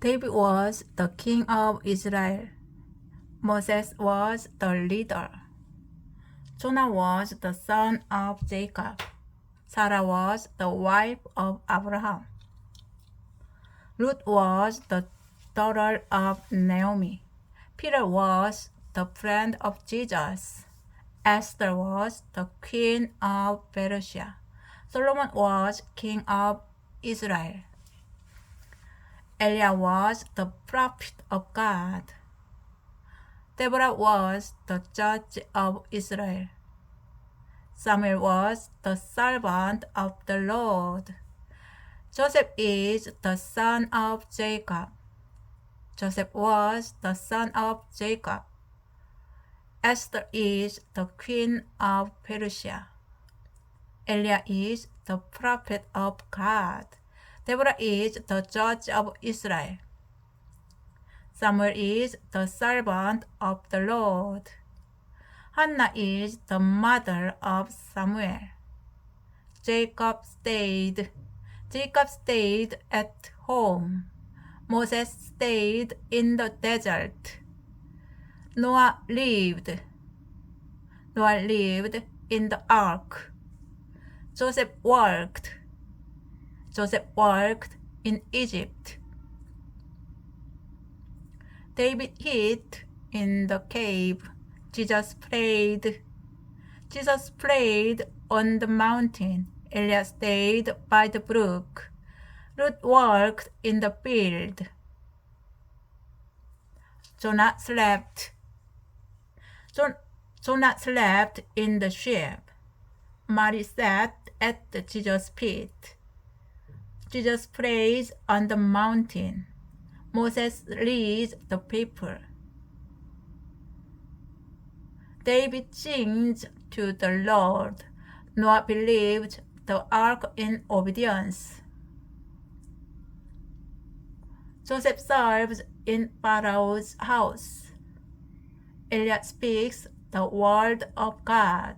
David was the king of Israel. Moses was the leader. Jonah was the son of Jacob. Sarah was the wife of Abraham. Ruth was the daughter of Naomi. Peter was the friend of Jesus. Esther was the queen of Persia. Solomon was king of Israel. Elijah was the prophet of God. Deborah was the judge of Israel. Samuel was the servant of the Lord. Joseph is the son of Jacob. Joseph was the son of Jacob. Esther is the queen of Persia. Eliah is the prophet of God. Deborah is the judge of Israel. Samuel is the servant of the Lord. Hannah is the mother of Samuel. Jacob stayed. Jacob stayed at home. Moses stayed in the desert. Noah lived. Noah lived in the ark. Joseph worked. Joseph worked in Egypt. David hid in the cave. Jesus prayed. Jesus prayed on the mountain. Elias stayed by the brook. Ruth worked in the field. Jonah slept. Jonah slept in the ship. Mary sat at Jesus' feet. Jesus prays on the mountain. Moses leads the people. David sings to the Lord. Noah believed the ark in obedience. Joseph serves in Pharaoh's house. Eliot speaks the word of God.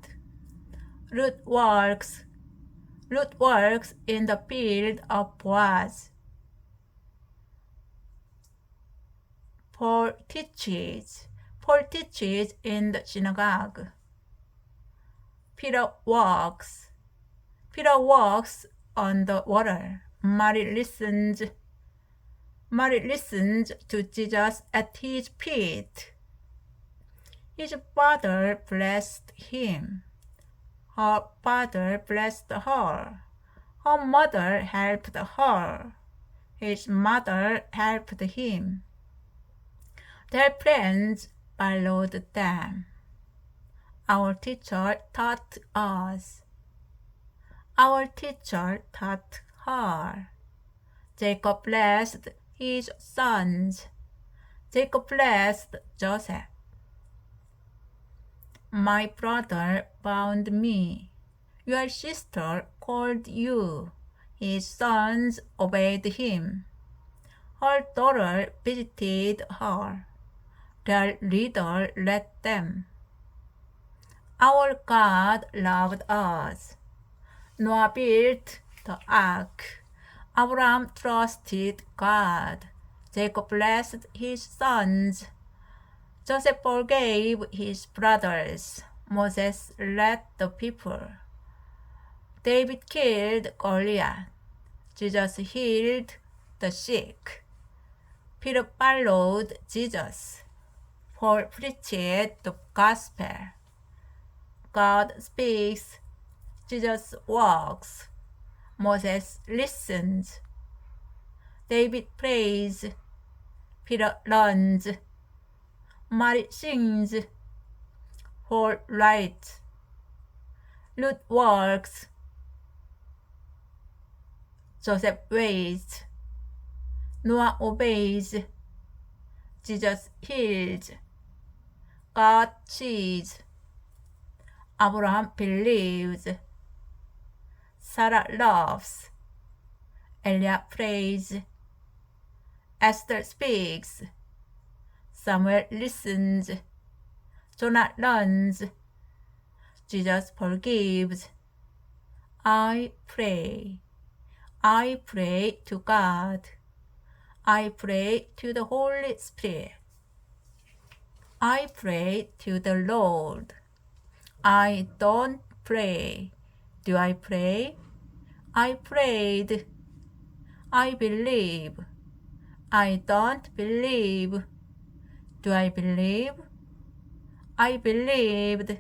Ruth works. Ruth works in the field of Boaz. Paul teaches. Paul teaches in the synagogue. Peter walks. Peter walks on the water. Mary listens. Mary listens to Jesus at his feet. His father blessed him. Her father blessed her. Her mother helped her. His mother helped him. Their plans followed them. Our teacher taught us. Our teacher taught her. Jacob blessed his sons. Jacob blessed Joseph. My brother bound me. Your sister called you. His sons obeyed him. Her daughter visited her. Their leader led them. Our God loved us. Noah built the ark. Abraham trusted God. Jacob blessed his sons. Joseph forgave his brothers. Moses led the people. David killed Goliath. Jesus healed the sick. Peter followed Jesus. Paul preached the gospel. God speaks. Jesus walks. Moses listens. David prays. Peter runs. Mary sings. Paul writes. Ruth works. Joseph waits. Noah obeys. Jesus heals. God sees. Abraham believes. Sarah loves. Eliah prays. Esther speaks. Samuel listens. Jonah runs. Jesus forgives. I pray. I pray to God. I pray to the Holy Spirit. I pray to the Lord. I don't pray. Do I pray? I prayed. I believe. I don't believe. Do I believe? I believed.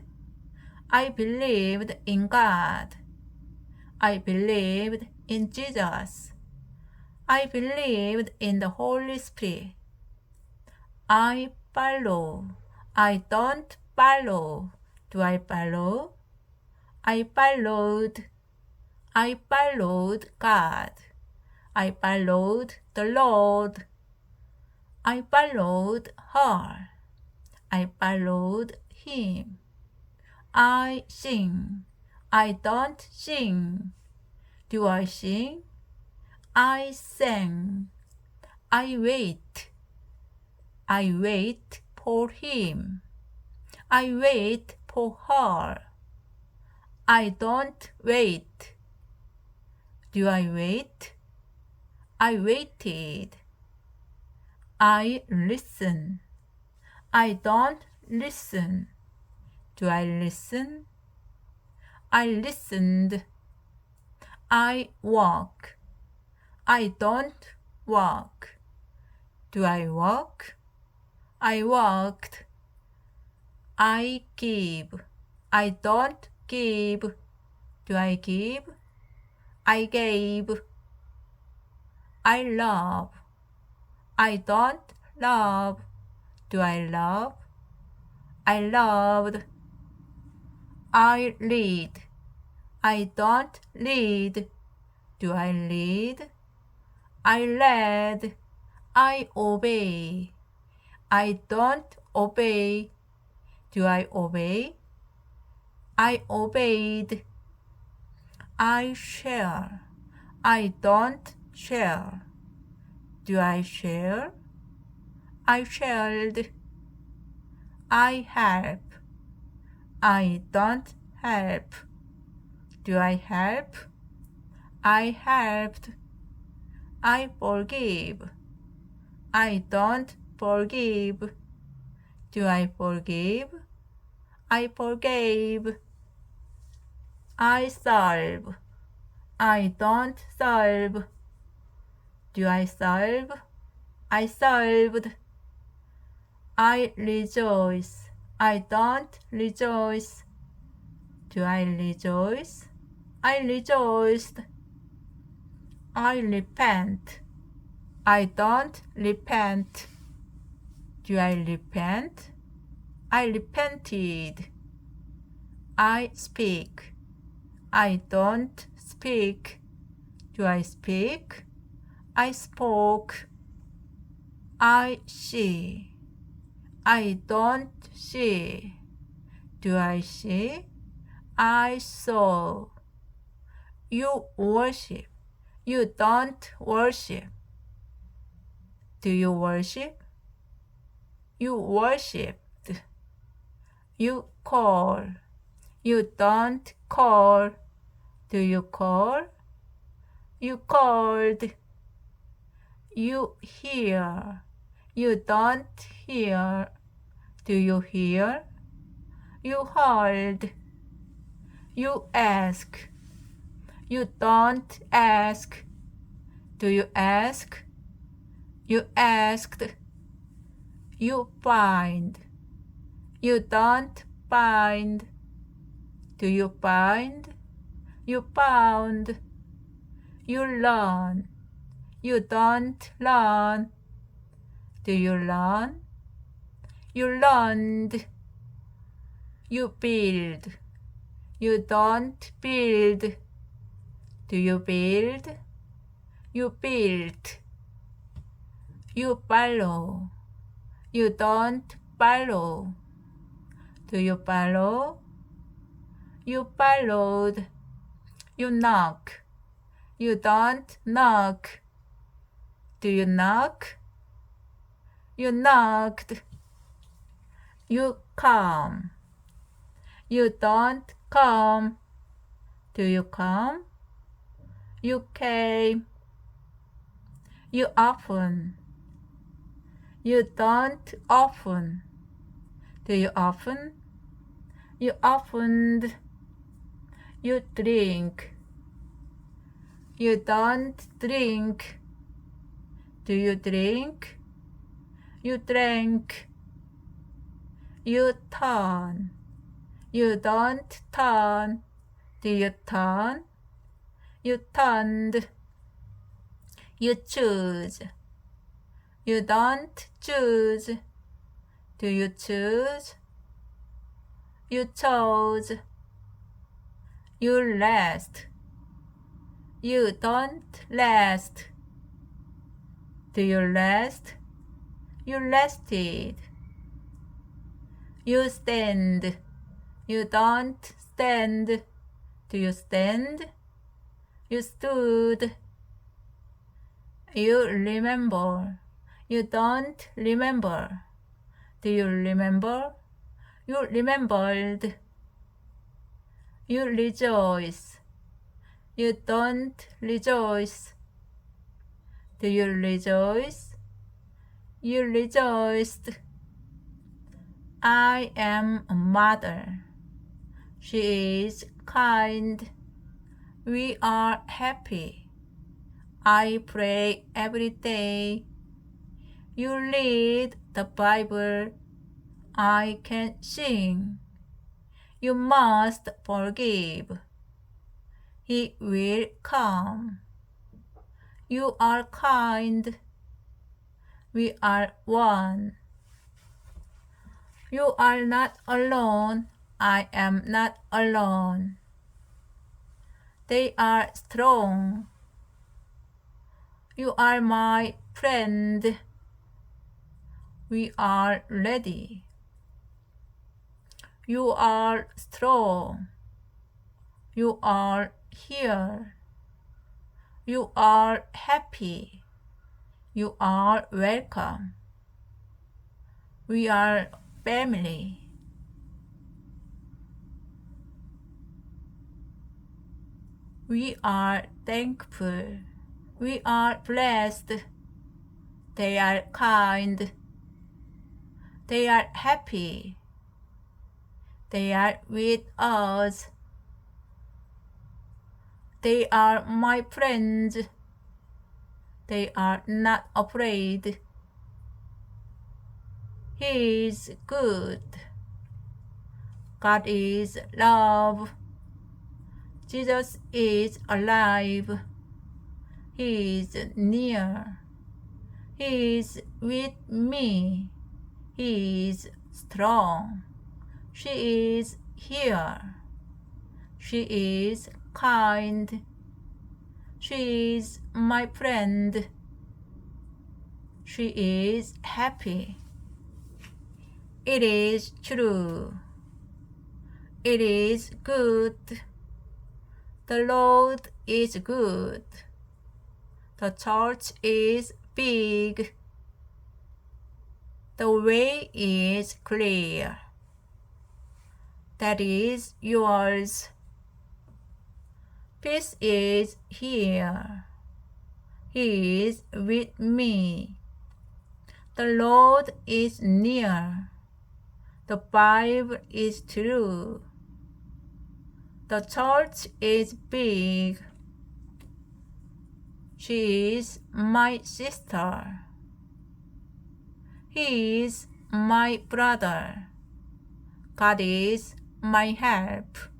I believed in God. I believed in Jesus. I believed in the Holy Spirit. I follow. I don't follow. Do I follow? I followed. I followed God. I followed the Lord. I followed her. I followed him. I sing. I don't sing. Do I sing? I sang. I wait. I wait for him. I wait for her. I don't wait. Do I wait? I waited. I listen. I don't listen. Do I listen? I listened. I walk. I don't walk. Do I walk? I walked. I give. I don't give. Do I give? I gave. I love. I don't love. Do I love? I loved. I lead. I don't lead. Do I lead? I led. I obey. I don't obey. Do I obey? I obeyed. I share. I don't share. Do I share? I shared. I help. I don't help. Do I help? I helped. I forgive. I don't forgive. Do I forgive? I forgave. I solve. I don't solve. Do I solve? I solved. I rejoice. I don't rejoice. Do I rejoice? I rejoiced. I repent. I don't repent. Do I repent? I repented. I speak. I don't speak. Do I speak? I spoke. I see. I don't see. Do I see? I saw. You worship. You don't worship. Do you worship? You worshipped. You call. You don't call. Do you call? You called. You hear. You don't hear. Do you hear? You hold. You ask. You don't ask. Do you ask? You asked. You find. You don't find. Do you find? You found. You learn. You don't learn. Do you learn? You learned. You build. You don't build. Do you build? You built. You follow. You don't follow. Do you follow? You followed. You knock. You don't knock. Do you knock? You knocked. You come. You don't come. Do you come? You came. You often. You don't often. Do you often? You often. You drink. You don't drink. Do you drink? You drank. You turn. You don't turn. Do you turn? You turned. You choose. You don't choose. Do you choose? You chose. You last. You don't last. Do you last? You lasted. You stand. You don't stand. Do you stand? You stood. You remember. You don't remember. Do you remember? You remembered. You rejoice. You don't rejoice. Do you rejoice? You rejoiced. I am a mother. She is kind. We are happy. I pray every day. You read the Bible. I can sing. You must forgive. He will come. You are kind. We are one. You are not alone. I am not alone. They are strong. You are my friend. We are ready. You are strong. You are here. You are happy. You are welcome. We are family. We are thankful. We are blessed. They are kind. They are happy. They are with us. They are my friends. They are not afraid. He is good. God is love. Jesus is alive. He is near. He is with me. He is strong. She is here. She is kind. She is my friend. She is happy. It is true. It is good. The Lord is good. The church is big. The way is clear. That is yours. Peace is here. He is with me. The Lord is near. The Bible is true. The church is big. She is my sister. He is my brother. God is my help.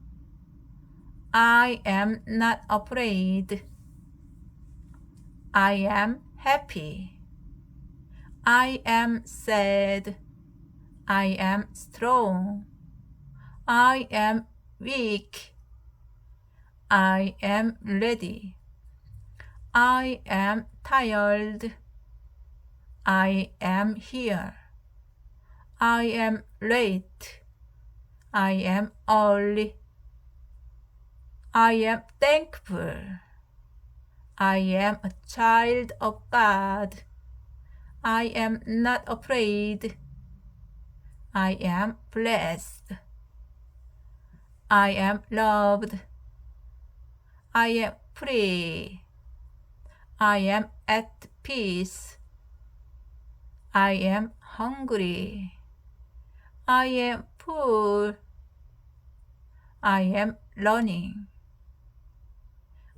I am not afraid. I am happy. I am sad. I am strong. I am weak. I am ready. I am tired. I am here. I am late. I am early. I am thankful. I am a child of God. I am not afraid. I am blessed. I am loved. I am free. I am at peace. I am hungry. I am full. I am learning.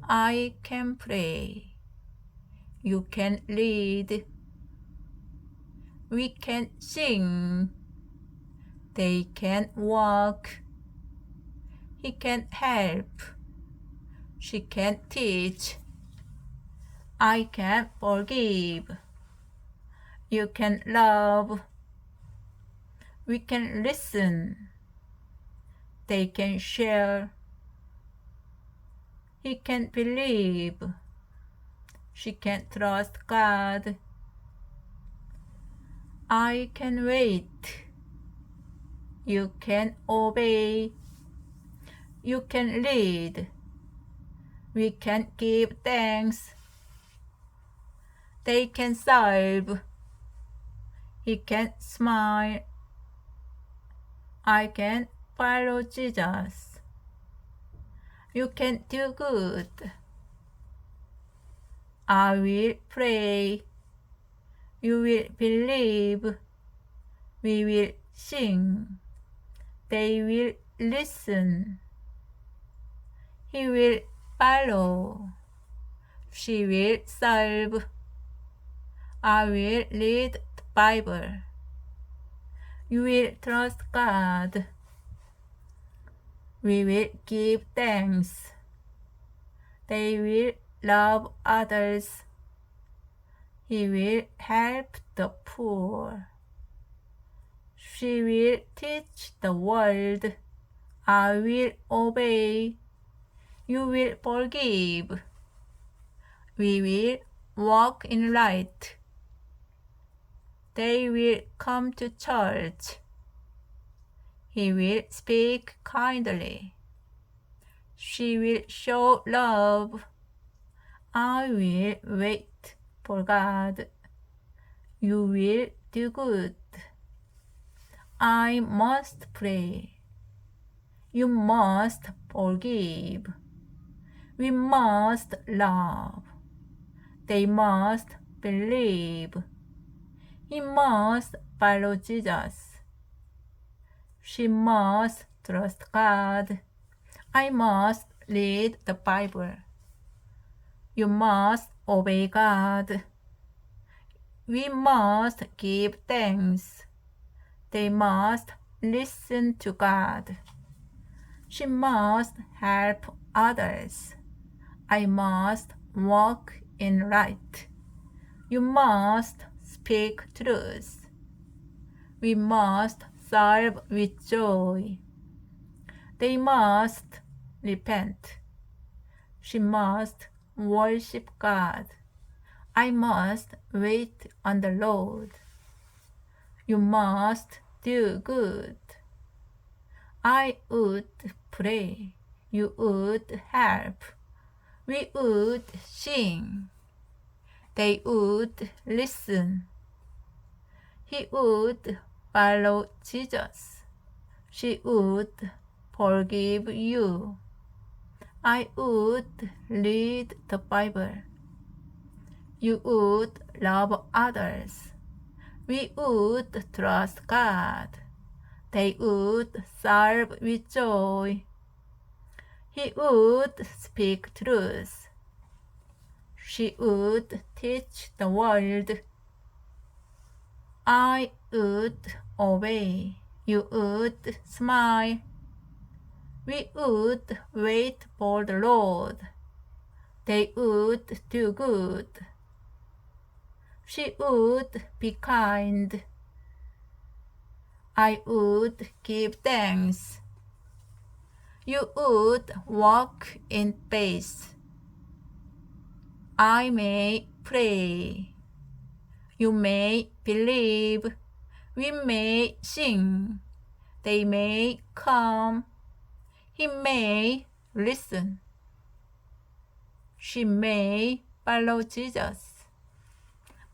I can pray. You can read. We can sing. They can walk. He can help. She can teach. I can forgive. You can love. We can listen. They can share. He can't believe. She can't trust God. I can wait. You can obey. You can lead. We can give thanks. They can solve. He can smile. I can follow Jesus. You can do good. I will pray. You will believe. We will sing. They will listen. He will follow. She will serve. I will read the Bible. You will trust God. We will give thanks. They will love others. He will help the poor. She will teach the world. I will obey. You will forgive. We will walk in light. They will come to church. He will speak kindly. She will show love. I will wait for God. You will do good. I must pray. You must forgive. We must love. They must believe. He must follow Jesus. She must trust God. I must read the Bible. You must obey God. We must give thanks. They must listen to God. She must help others. I must walk in right. You must speak truth. We must serve with joy. They must repent. She must worship God. I must wait on the Lord. You must do good. I would pray. You would help. We would sing. They would listen. He would follow Jesus. She would forgive you. I would read the Bible. You would love others. We would trust God. They would serve with joy. He would speak truth. She would teach the world. I would obey. You would smile. We would wait for the Lord. They would do good. She would be kind. I would give thanks. You would walk in peace. I may pray. You may believe. We may sing. They may come. He may listen. She may follow Jesus.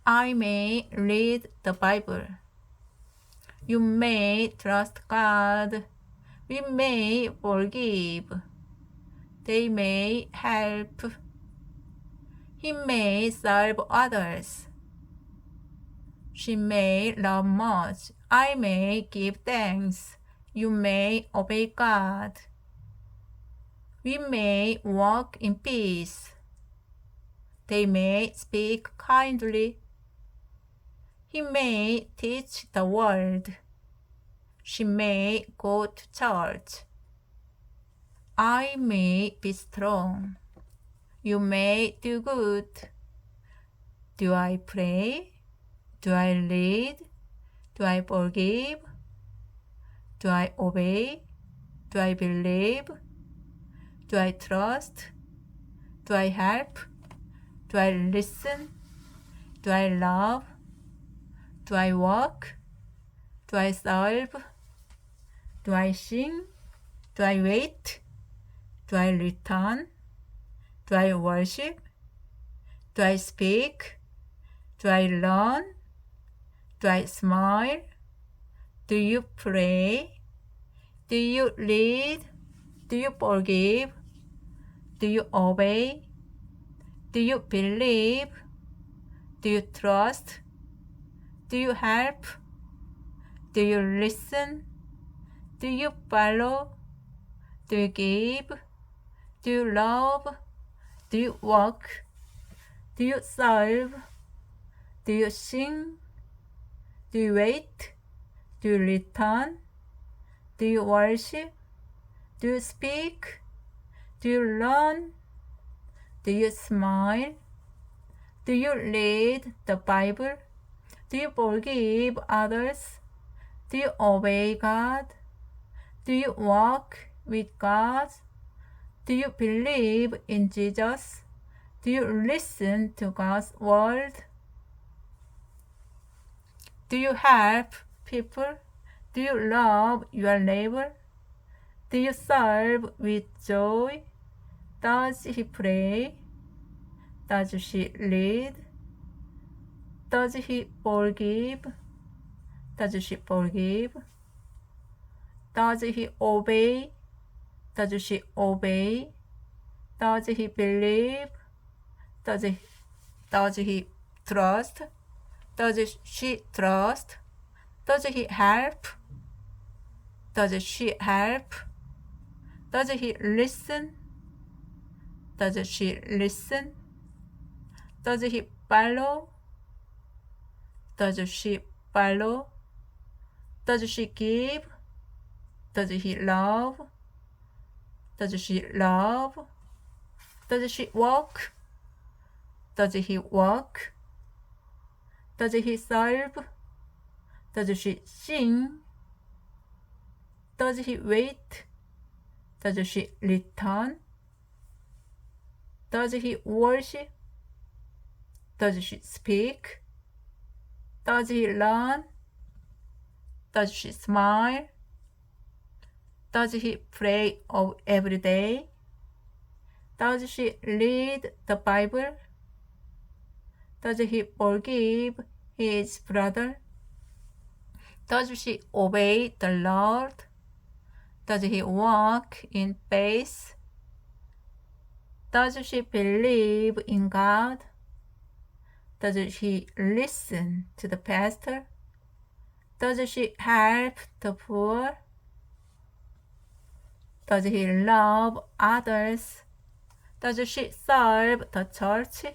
I may read the Bible. You may trust God. We may forgive. They may help. He may serve others. She may love much. I may give thanks. You may obey God. We may walk in peace. They may speak kindly. He may teach the world. She may go to church. I may be strong. You may do good. Do I pray? Do I lead? Do I forgive? Do I obey? Do I believe? Do I trust? Do I help? Do I listen? Do I love? Do I walk? Do I serve? Do I sing? Do I wait? Do I return? Do I worship? Do I speak? Do I learn? Do I smile? Do you pray? Do you lead? Do you forgive? Do you obey? Do you believe? Do you trust? Do you help? Do you listen? Do you follow? Do you give? Do you love? Do you walk? Do you serve? Do you sing? Do you wait? Do you return? Do you worship? Do you speak? Do you learn? Do you smile? Do you read the Bible? Do you forgive others? Do you obey God? Do you walk with God? Do you believe in Jesus? Do you listen to God's word? Do you help people? Do you love your neighbor? Do you serve with joy? Does he pray? Does she lead? Does he forgive? Does she forgive? Does he obey? Does she obey? Does he believe? Does he, does he trust? Does she trust? Does he help? Does she help? Does he listen? Does she listen? Does he follow? Does she follow? Does she give? Does he love? Does she love? Does she walk? Does he walk? Does he serve? Does she sing? Does he wait? Does she return? Does he worship? Does she speak? Does he learn? Does she smile? Does he pray of every day? Does she read the Bible? Does he forgive his brother? Does she obey the Lord? Does he walk in faith? Does she believe in God? Does she listen to the pastor? Does she help the poor? Does he love others? Does she serve the church?